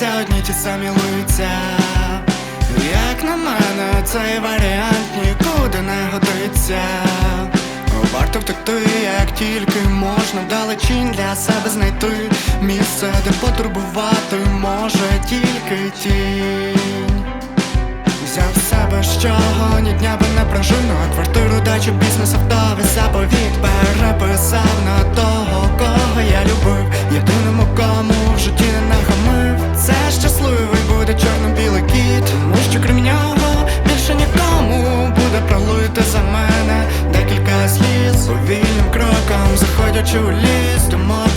все мілуються. Як на мене, цей варіант нікуди не годиться. Варто втекти, як тільки можна вдалечінь для себе знайти місце, де потурбувати може тільки тінь. Взяв себе з чого ні дня би не прожину Квартиру, дачу, бізнес, авто, заповіт Переписав на того, Заходячи у ліс, думок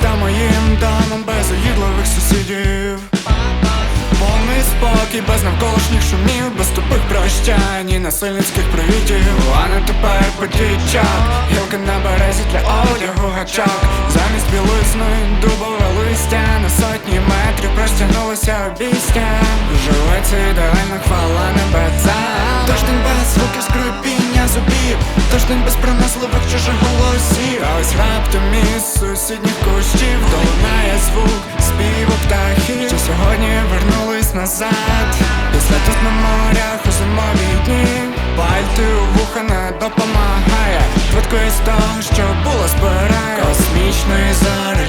став моїм домом без уїдливих сусідів. Повний спокій, без навколишніх шумів, без тупих прощань і насильницьких привітів. А не тепер потічок, гілки на березі для одягу гачок. Замість білизни дубове листя на сотні метрів простягнулося обійстя. Живеться ідеальна хвала небесам. Тиждень без звуків скрипіння зубів. Тиждень без проносливих чужих голосів ось раптом із сусідніх кущів долинає звук співу птахів Що сьогодні вернулись назад. Після тут на морях у зимові дні Пальти у вуха не допомагає. Швидко із того, що було збирає. Космічний зареліт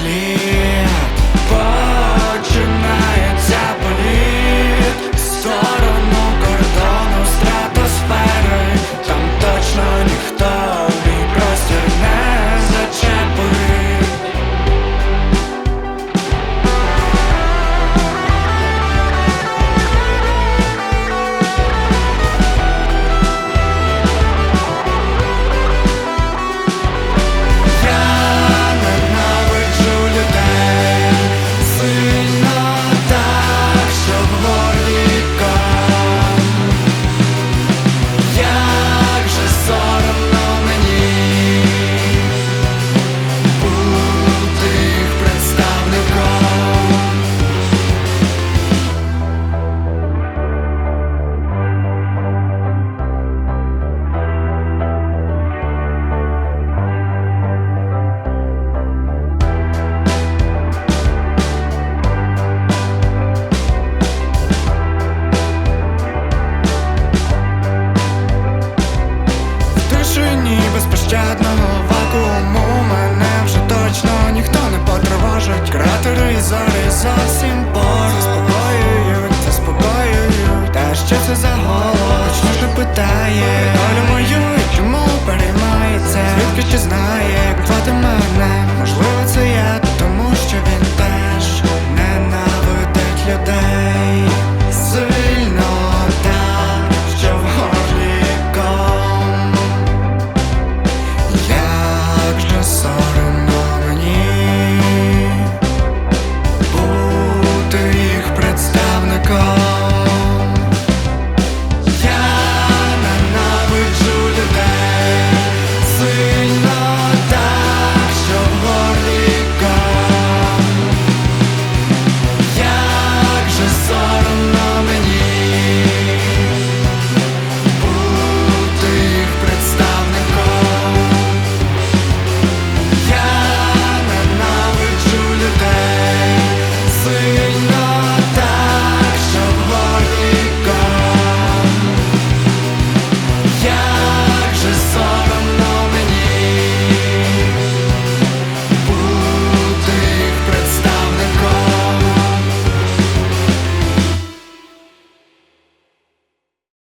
вакууму мене вже точно ніхто не потривожить. Кратери і зорі зовсім поруч. Заспокоюють, заспокоюють. Та що це за голос? Чому ж питає? Долю мою чому переймається? Звідки чи знає, як звати мене? Можливо